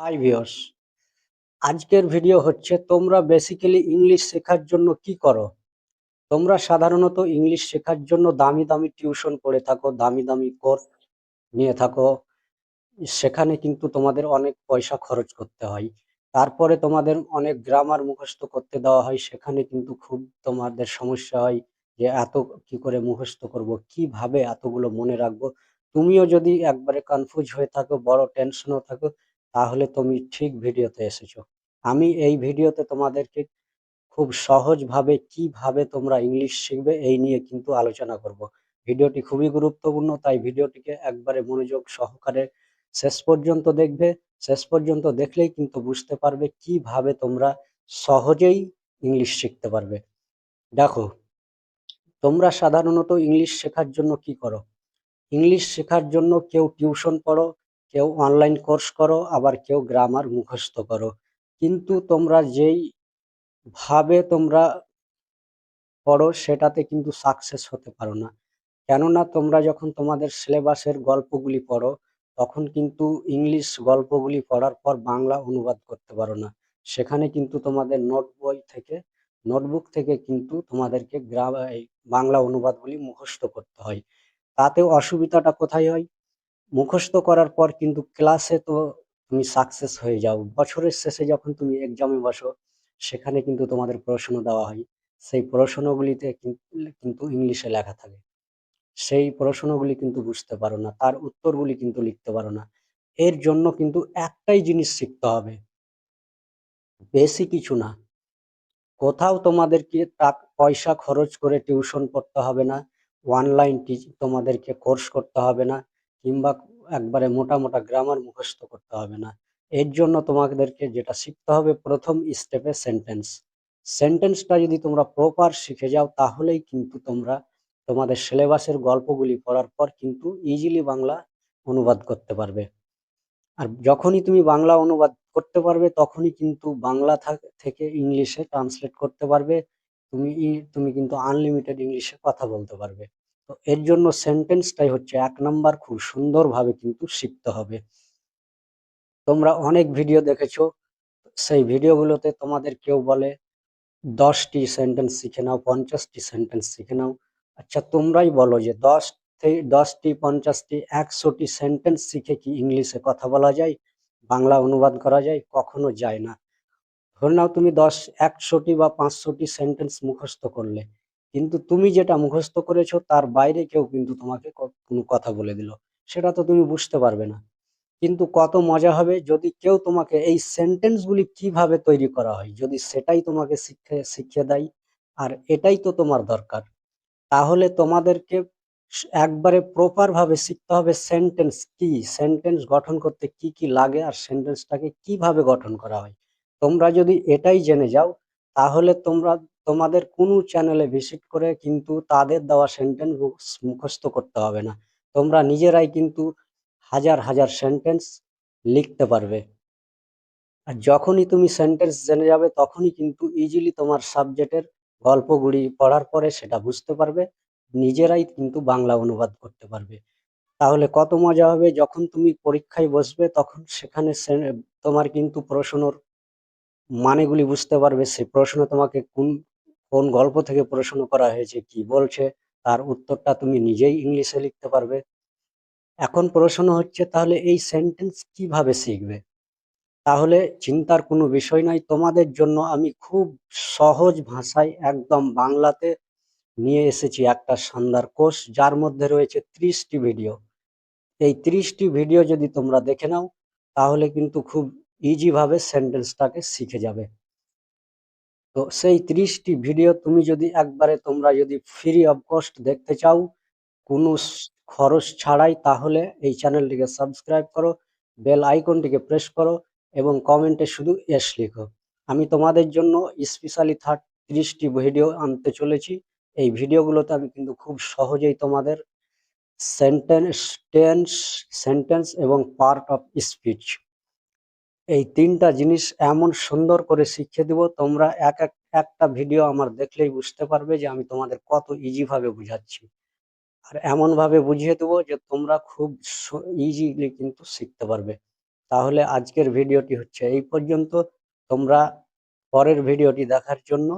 Hi viewers আজকের video হচ্ছে, তোমরা বেসিক্যালি ইংলিশ শেখার জন্য কি করো? তোমরা সাধারণত ইংলিশ শেখার জন্য দামি দামি টিউশন পড়ে থাকো, দামি দামি কোর্স নিয়ে থাকো। সেখানে কিন্তু তোমাদের অনেক পয়সা খরচ করতে হয়। তারপরে তোমাদের অনেক গ্রামার মুখস্থ করতে দেওয়া হয়। সেখানে কিন্তু খুব তোমাদের সমস্যা হয় যে এত কি করে মুখস্থ করব, কীভাবে এতগুলো মনে রাখব? তুমিও যদি একবারে কনফিউজ হয়ে থাকো, বড় টেনশনও থাকো তাহলে তুমি ঠিক ভিডিওতে এসেছ। আমি এই ভিডিওতে তোমাদেরকে খুব সহজভাবে কীভাবে তোমরা ইংলিশ শিখবে এই নিয়ে কিন্তু আলোচনা করব। ভিডিওটি খুবই গুরুত্বপূর্ণ, তাই ভিডিওটিকে একবারে মনোযোগ সহকারে শেষ পর্যন্ত দেখবে। শেষ পর্যন্ত দেখলেই কিন্তু বুঝতে পারবে কীভাবে তোমরা সহজেই ইংলিশ শিখতে পারবে। দেখো, তোমরা সাধারণত ইংলিশ শেখার জন্য কি করো? ইংলিশ শেখার জন্য কেউ টিউশন পড়ো কেউ অনলাইন কোর্স করো, আবার কেউ গ্রামার মুখস্থ করো। কিন্তু তোমরা যেই ভাবে তোমরা পড়ো, সেটাতে কিন্তু সাকসেস হতে পারো না। কেননা তোমরা যখন তোমাদের সিলেবাসের গল্পগুলি পড়ো, তখন কিন্তু ইংলিশ গল্পগুলি পড়ার পর বাংলা অনুবাদ করতে পারো না। সেখানে কিন্তু তোমাদের নোট বই থেকে নোটবুক থেকে কিন্তু তোমাদেরকে গ্রাম বাংলা অনুবাদগুলি মুখস্থ করতে হয়। তাতে অসুবিধাটা কোথায় হয়? মুখস্থ করার পর কিন্তু ক্লাসে তো তুমি সাকসেস হয়ে যাও। বছরের শেষে যখন তুমি এক্সামে বসো, সেখানে কিন্তু তোমাদের প্রশ্ন দেওয়া হয়। সেই প্রশ্নগুলিতে কিন্তু ইংলিশে লেখা থাকে। সেই প্রশ্নগুলি কিন্তু বুঝতে পারো না, তার উত্তরগুলি কিন্তু লিখতে পারো না। এর জন্য কিন্তু একটাই জিনিস শিখতে হবে। বেশি কিছু না। কোথাও তোমাদেরকে পয়সা খরচ করে টিউশন পড়তে হবে না। অনলাইন তোমাদেরকে কোর্স করতে হবে না। কিংবা একবারে মোটা মোটা গ্রামার মুখস্থ করতে হবে না। এর জন্য তোমাদেরকে যেটা শিখতে হবে প্রথম স্টেপে সেন্টেন্স সেন্টেন্সটা যদি তোমরা প্রপার শিখে যাও, তাহলেই কিন্তু তোমরা তোমাদের সিলেবাসের গল্পগুলি পড়ার পর কিন্তু ইজিলি বাংলা অনুবাদ করতে পারবে। আর যখনই তুমি বাংলা অনুবাদ করতে পারবে, তখনই কিন্তু বাংলা থাক- ইংলিশে ট্রান্সলেট করতে পারবে। তুমি তুমি কিন্তু আনলিমিটেড ইংলিশে কথা বলতে পারবে। তো এর জন্য সেন্টেন্সটাই হচ্ছে এক নাম্বার খুব সুন্দরভাবে কিন্তু শিখতে হবে। তোমরা অনেক ভিডিও দেখেছ, সেই ভিডিওগুলোতে তোমাদের কেউ বলে, দশটি সেন্টেন্স শিখে নাও, পঞ্চাশটি সেন্টেন্স শিখে নাও। আচ্ছা তোমরাই বলো যে দশ থেকে দশটি, পঞ্চাশটি, একশোটি সেন্টেন্স শিখে কি ইংলিশে কথা বলা যায়, বাংলা অনুবাদ করা যায়, কখনো যায় না। ধরে নাও তুমি দশ, একশোটি বা পাঁচশোটি সেন্টেন্স মুখস্থ করলে। কিন্তু তুমি যেটা মুখস্থ করেছ, তার বাইরে কেউ কিন্তু তোমাকে কোনো কথা বলে দিল। সেটা তো তুমি বুঝতে পারবে না। কিন্তু কত মজা হবে যদি কেউ তোমাকে এই সেন্টেন্সগুলি কীভাবে তৈরি করা হয়, যদি সেটাই তোমাকে শিখে শিখিয়ে দেয়, আর এটাই তো তোমার দরকার। তাহলে তোমাদেরকে একবারে প্রপার ভাবে শিখতে হবে সেন্টেন্স কি সেন্টেন্স গঠন করতে কি কি লাগে, আর সেন্টেন্সটাকে কীভাবে গঠন করা হয়। তোমরা যদি এটাই জেনে যাও, তাহলে তোমরা তোমাদের কোনো চ্যানেলে ভিজিট করে কিন্তু তাদের দেওয়া সেন্টেন্স মুখস্থ করতে হবে না। তোমরা নিজেরাই কিন্তু হাজার হাজার সেন্টেন্স লিখতে পারবে। আর যখনই তুমি সেন্টেন্স জেনে যাবে, তখনই কিন্তু ইজিলি তোমার সাবজেক্টের গল্পগুলি পড়ার পরে সেটা বুঝতে পারবে। নিজেরাই কিন্তু বাংলা অনুবাদ করতে পারবে। তাহলে কত মজা হবে যখন তুমি পরীক্ষায় বসবে, তখন সেখানে সে- তোমার কিন্তু প্রশ্নর মানেগুলি বুঝতে পারবে। সেই প্রশ্ন তোমাকে কোন কোন গল্প থেকে প্রশ্ন করা হয়েছে, কি বলছে, তার উত্তরটা তুমি নিজেই ইংলিশে লিখতে পারবে। এখন প্রশ্ন হচ্ছে, তাহলে এই সেন্টেন্স কীভাবে শিখবে? তাহলে চিন্তার কোনো বিষয় নাই। তোমাদের জন্য আমি খুব সহজ ভাষায় একদম বাংলাতে নিয়ে এসেছি একটা শানদার কোর্স, যার মধ্যে রয়েছে ত্রিশটি ভিডিও এই ত্রিশটি ভিডিও যদি তোমরা দেখে নাও, তাহলে কিন্তু খুব ইজিভাবে সেন্টেন্সটাকে শিখে যাবে। তো সেই ত্রিশটি ভিডিও তুমি যদি একবারে তোমরা যদি ফ্রি অফ কস্ট দেখতে চাও, কোনো খরচ ছাড়াই তাহলে এই চ্যানেলটিকে সাবস্ক্রাইব করো বেল আইকনটিকে প্রেস করো এবং কমেন্টে শুধু এস লিখো। আমি তোমাদের জন্য স্পেশালি থার্ড ত্রিশটি ভিডিও আনতে চলেছি। এই ভিডিওগুলোতে আমি কিন্তু খুব সহজেই তোমাদের সেন্টেন্স টেন্স সেন্টেন্স এবং পার্ট অফ স্পিচ এই তিনটা জিনিস এমন সুন্দর করে শিখিয়ে দিব, তোমরা এক এক, একটা ভিডিও আমার দেখলেই বুঝতে পারবে যে আমি তোমাদের কত ইজি ভাবে বুঝাচ্ছি। আর এমন ভাবে বুঝিয়ে দেবো যে তোমরা খুব ইজিলি কিন্তু শিখতে পারবে। তাহলে আজকের ভিডিওটি হচ্ছে এই পর্যন্ত। তোমরা পরের ভিডিওটি দেখার জন্য